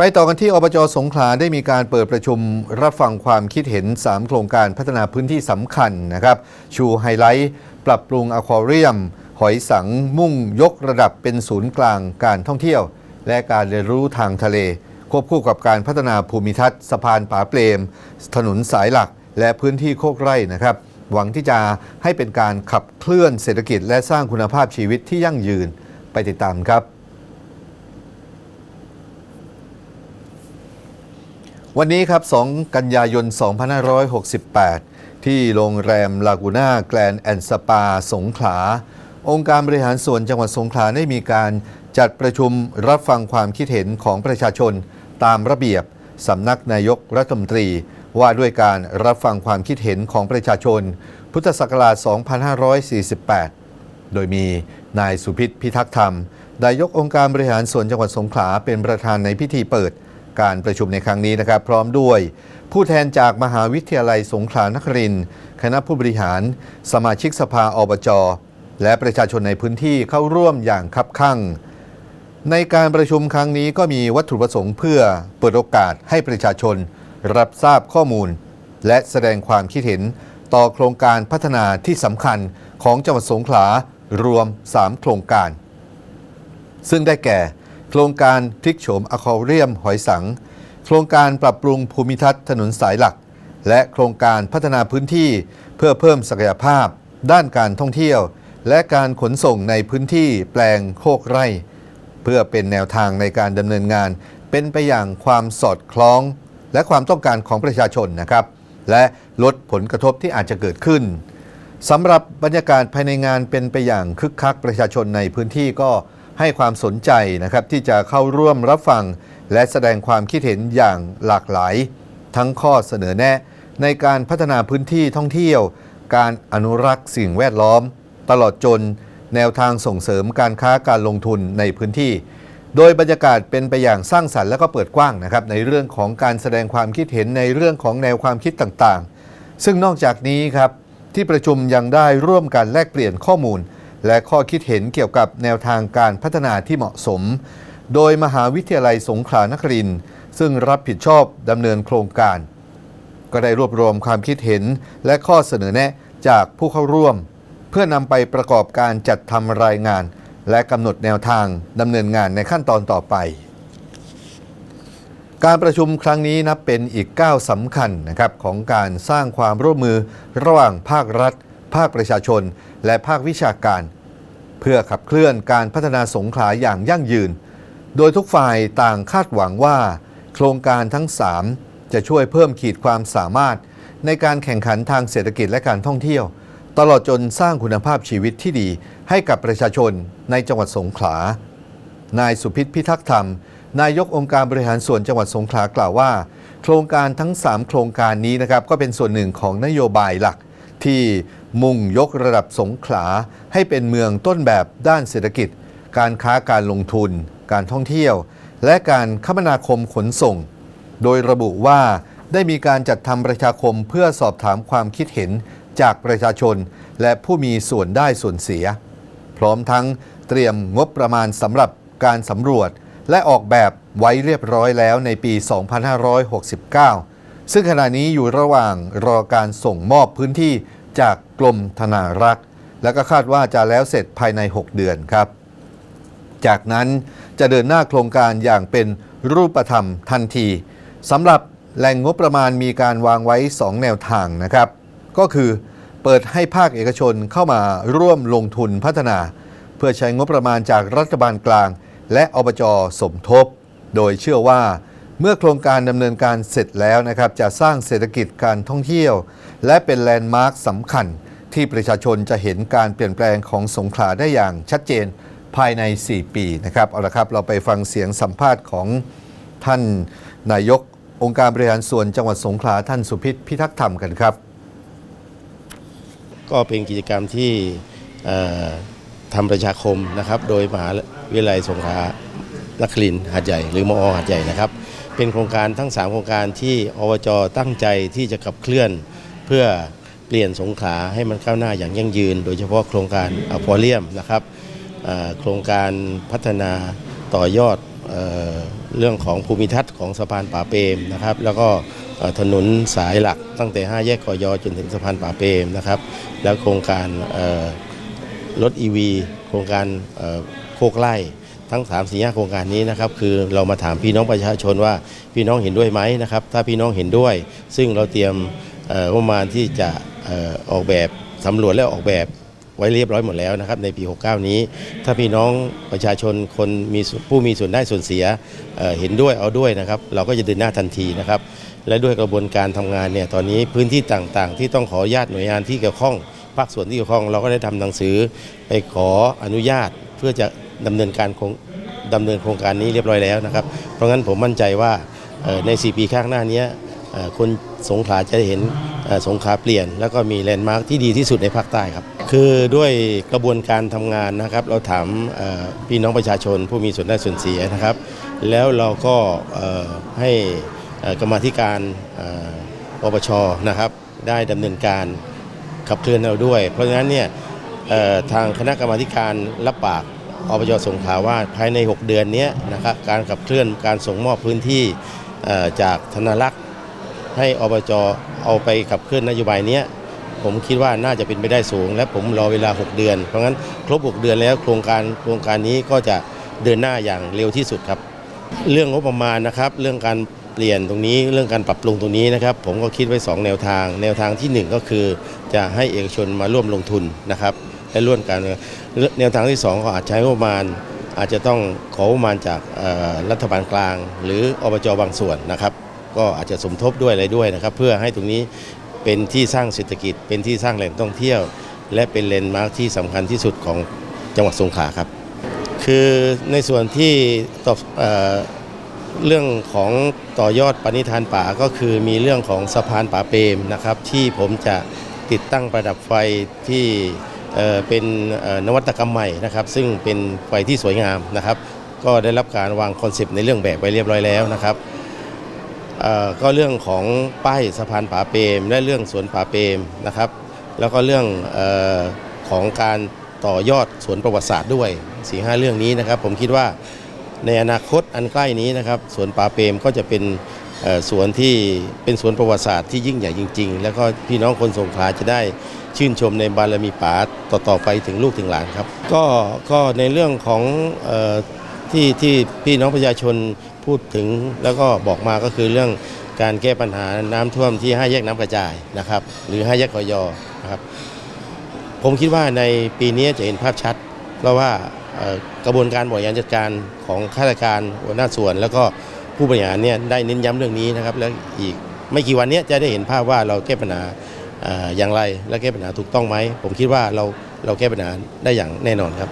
ไปต่อกันที่อบจสงขลาได้มีการเปิดประชุมรับฟังความคิดเห็น 3 โครงการพัฒนาพื้นที่สำคัญนะครับ ชูไฮไลท์ ปรับปรุงอควาเรียม หอยสังมุ่งยกระดับเป็นศูนย์กลางการท่องเที่ยว และการเรียนรู้ทางทะเล ควบคู่กับการพัฒนาภูมิทัศน์สะพานป่าเปรมถนนสายหลัก และพื้นที่โคกไร่นะครับ หวังที่จะให้เป็นการขับเคลื่อนเศรษฐกิจและสร้างคุณภาพชีวิตที่ยั่งยืนไปติดตามครับ วันนี้ครับ 2 กันยายน 2568 ที่โรงแรมลากูน่าแกลนแอนสปา สงขลา องค์การบริหารส่วนจังหวัดสงขลาได้มีการจัดประชุมรับฟังความคิดเห็นของประชาชนตามระเบียบสำนักนายกรัฐมนตรี ว่าด้วยการรับฟังความคิดเห็นของประชาชน พุทธศักราช 2548 โดยมีนายสุพิษพิทักษ์ธรรมนายกองค์การบริหารส่วนจังหวัดสงขลาเป็นประธานในพิธีเปิด การประชุมในครั้งนี้นะครับ พร้อมด้วย ผู้แทนจากมหาวิทยาลัยสงขลานครินทร์คณะผู้บริหาร สมาชิกสภาอบจและประชาชนในพื้นที่เข้าร่วมอย่างคับคั่ง ในการประชุมครั้งนี้ก็มีวัตถุประสงค์เพื่อเปิดโอกาสให้ประชาชน รับทราบข้อมูล และแสดงความคิดเห็นต่อโครงการพัฒนาที่สำคัญของจังหวัดสงขลารวม 3 โครงการ ซึ่งได้แก่ โครงการพลิกโฉมอควาเรียมหอยสัง โครงการปรับปรุงภูมิทัศน์ถนนสายหลัก และโครงการพัฒนาพื้นที่เพื่อเพิ่มศักยภาพ ด้านการท่องเที่ยว และการขนส่งในพื้นที่แปลงโคกไร่ เพื่อเป็นแนวทางในการดำเนินงาน เป็นไปอย่างความสอดคล้อง และความต้องการของประชาชนนะครับ และลดผลกระทบที่อาจจะเกิดขึ้นสำหรับบรรยากาศภายในงานเป็นไปอย่างคึกคักประชาชนในพื้นที่ก็ ให้ความสนใจนะครับที่จะเข้าร่วมรับฟัง และแสดงความคิดเห็นอย่างหลากหลาย ทั้งข้อเสนอแนะ ในการพัฒนาพื้นที่ท่องเที่ยว การอนุรักษ์สิ่งแวดล้อม ตลอดจนแนวทางส่งเสริมการค้าการลงทุนในพื้นที่ โดยบรรยากาศเป็นไปอย่างสร้างสรรค์และก็เปิดกว้างนะครับในเรื่องของการแสดงความคิดเห็นในเรื่องของแนวความคิดต่างๆ ซึ่งนอกจากนี้ครับที่ประชุมยังได้ร่วมกันแลกเปลี่ยนข้อมูล และข้อคิดเห็นเกี่ยวกับแนวทางการพัฒนาที่เหมาะสม โดยมหาวิทยาลัยสงขลานครินทร์ซึ่งรับผิดชอบดำเนินโครงการ ก็ได้รวบรวมความคิดเห็นและข้อเสนอแนะจากผู้เข้าร่วม เพื่อนำไปประกอบการจัดทำรายงาน และกำหนดแนวทางดำเนินงานในขั้นตอนต่อไปการประชุมครั้งนี้นับเป็นอีกก้าวสำคัญนะครับของการสร้างความร่วมมือระหว่างภาครัฐ ภาคประชาชน และภาควิชาการ เพื่อขับเคลื่อนการพัฒนาสงขลาอย่างยั่งยืน โดยทุกฝ่ายต่างคาดหวังว่า โครงการทั้ง 3 จะช่วยเพิ่มขีดความสามารถ ในการแข่งขันทางเศรษฐกิจและการท่องเที่ยว ตลอดจนสร้างคุณภาพชีวิตที่ดีให้กับประชาชนในจังหวัดสงขลา นายสุพิษพิทักษ์ธรรม นายกองค์การบริหารส่วนจังหวัดสงขลากล่าวว่า โครงการทั้ง 3 โครงการนี้นะครับก็เป็นส่วนหนึ่งของนโยบายหลัก ที่มุ่งยกระดับสงขลาให้เป็นเมืองต้นแบบด้านเศรษฐกิจ การค้าการลงทุน การท่องเที่ยว และการคมนาคมขนส่ง โดยระบุว่าได้มีการจัดทำประชาคมเพื่อสอบถามความคิดเห็นจากประชาชน และผู้มีส่วนได้ส่วนเสีย พร้อมทั้งเตรียมงบประมาณสำหรับการสำรวจ และออกแบบไว้เรียบร้อยแล้วในปี 2569 ซึ่งขณะนี้อยู่ระหว่างรอการส่งมอบพื้นที่จากกรมธนารักษ์ และก็คาดว่าจะแล้วเสร็จภายใน 6 เดือนครับ จากนั้นจะเดินหน้าโครงการอย่างเป็นรูปธรรมทันทีสำหรับแหล่งงบประมาณมีการวางไว้ 2 แนวทางนะครับ ก็คือเปิดให้ภาคเอกชนเข้ามาร่วมลงทุนพัฒนา เพื่อใช้งบประมาณจากรัฐบาลกลาง และอบจสมทบ โดยเชื่อว่า เมื่อโครงการดำเนินการเสร็จแล้วนะครับจะสร้างเศรษฐกิจการท่องเที่ยว และเป็นแลนด์มาร์คสำคัญ ที่ประชาชนจะเห็นการเปลี่ยนแปลงของสงขลาได้อย่างชัดเจนภายใน 4 ปีนะครับเอาละครับเราไปฟังเสียงสัมภาษณ์ของท่านนายกองค์การบริหารส่วนจังหวัดสงขลาท่านสุพิษพิทักษ์ธรรมกันครับ ก็เป็นกิจกรรมที่ทำประชาคมนะครับ โดยมหาวิทยาลัยสงขลานครินทร์หาดใหญ่ หรือมอหาดใหญ่นะครับ เป็นโครงการทั้ง 3 โครงการที่อบจตั้งใจที่จะขับเคลื่อน เพื่อเปลี่ยนสงขลาให้มันก้าวหน้าอย่างยั่งยืน โดยเฉพาะโครงการอควาเรียมนะครับโครงการพัฒนาต่อยอดเออเรื่องของภูมิทัศน์ของสะพานป่าเปรมนะครับ แล้วก็ถนนสายหลักตั้งแต่ 5 แยกกอยอจนถึงสะพานป่าเปรมนะครับ แล้วโครงการเอ่อรถ EV โครงการโคกไล่ ทั้ง3ามสี่ห้าโครงการนี้นะครับคือเรามาถามพี่น้องประชาชนว่าพี่น้องเห็นด้วยไหมนะครับถ้าพี่น้องเห็นด้วย ซึ่งเราเตรียมงบประมาณที่จะออกแบบสำรวจและออกแบบไว้เรียบร้อยหมดแล้วนะครับในปี 69 นี้ ถ้าพี่น้องประชาชนคนมีผู้มีส่วนได้ส่วนเสียเเห็นด้วยเอาด้วยนะครับ เราก็จะเดินหน้าทันทีนะครับ และด้วยกระบวนการทำงานเนี่ยตอนนี้พื้นที่ต่างๆ ที่ต้องขออนุญาตหน่วยงานที่เกี่ยวข้องภาคส่วนที่เกี่ยวข้องเราก็ได้ทำหนังสือไปขออนุญาตเพื่อจะ ดำเนินการคงดำเนินโครงการนี้เรียบร้อยแล้วนะครับ เพราะงั้นผมมั่นใจว่าใน 4 ปีข้างหน้านี้คนสงขลาจะเห็นสงขลาเปลี่ยน แล้วก็มีแลนด์มาร์คที่ดีที่สุดในภาคใต้ครับ คือด้วยกระบวนการทำงานนะครับ เราถามพี่น้องประชาชนผู้มีส่วนได้ส่วนเสียนะครับ แล้วเราก็ให้กรรมธิการอ่อปปชนะครับ ได้ดำเนินการขับเคลื่อนเราด้วย เพราะฉะนั้นเนี่ยทางคณะกรรมาการรับปาก อบจสงขลาว่าภายใน 6 เดือนนี้นะครับการขับเคลื่อนการส่งมอบพื้นที่จากธนารักษ์ให้อบจเอาไปขับเคลื่อนนโยบายนี้ผมคิดว่าน่าจะเป็นไปได้สูง และผมรอเวลา 6 เดือน เพราะงั้นครบ 6 เดือนแล้วโครงการโครงการนี้ก็จะเดินหน้าอย่างเร็วที่สุดครับ เรื่องงบประมาณนะครับ เรื่องการเปลี่ยนตรงนี้เรื่องการปรับปรุงตรงนี้นะครับ ผมก็คิดไว้ 2 แนวทาง แนวทางทีหนึ่1 ก็คือ จะให้เอกชนมาร่วมลงทุนนะครับ และร่วมกันแนวทางที่2ก็อาจใช้งบประมาณ อาจจะต้องขอประมาณจากรัฐบาลกลาง หรืออบจบางส่วนนะครับ ก็อาจจะสมทบด้วยอะไรด้วยนะครับ เพื่อให้ตรงนี้เป็นที่สร้างเศรษฐกิจ เป็นที่สร้างแหล่งท่องเที่ยว และเป็นเลนด์มาร์คที่สำคัญที่สุดของจังหวัดสงขลาครับ คือในส่วนที่ตอบเอ่อเรื่องของต่อยอดปณิธานป่าก็คือมีเรื่องของสะพานป่าเปรมนะครับ ที่ผมจะติดตั้งประดับไฟที่ เป็นนวัตกรรมใหม่นะครับ ซึ่งเป็นไฟที่สวยงามนะครับ ก็ได้รับการวางคอนเซปต์ในเรื่องแบบไว้เรียบร้อยแล้วนะครับก็เรื่องของป้ายสะพานป่าเปรมและเรื่องสวนป่าเปรมนะครับ แล้วก็เรื่องออของการต่อยอดสวนประวัติศาสตร์ด้วยสี่ห้าเรื่องนี้นะครับ ผมคิดว่าในอนาคตอันใกล้นี้นะครับสวนป่าเปรมก็จะเป็นสวนที่เป็นสวนประวัติศาสตร์ที่ยิ่งใหญ่จริง ๆ แล้วก็พี่น้องคนสงขลาจะได้ ชื่นชมในบารมีป่าต่อๆไปถึงลูกถึงหลานครับ ก็ก็ในเรื่องของออที่ที่พี่น้องประชาชนพูดถึงแล้วก็บอกมาก็คือเรื่องการแก้ปัญหาน้ำท่วมที่ห้าแยกน้ำกระจายนะครับ หรือห้าแยกกอยอนะครับ ผมคิดว่าในปีนี้จะเห็นภาพชัด เพราะว่ากระบวนการบริหารจัดการของข้าราชการหัวหน้าส่วน แล้วก็ผู้บริหารเนี่ยได้เน้นย้ำเรื่องนี้นะครับ แล้วอีกไม่กี่วันนี้จะได้เห็นภาพว่าเราแก้ปัญหา อย่างไรและแก้ปัญหาถูกต้องไหมผมคิดว่าเราเราแก้ปัญหาได้อย่างแน่นอนครับ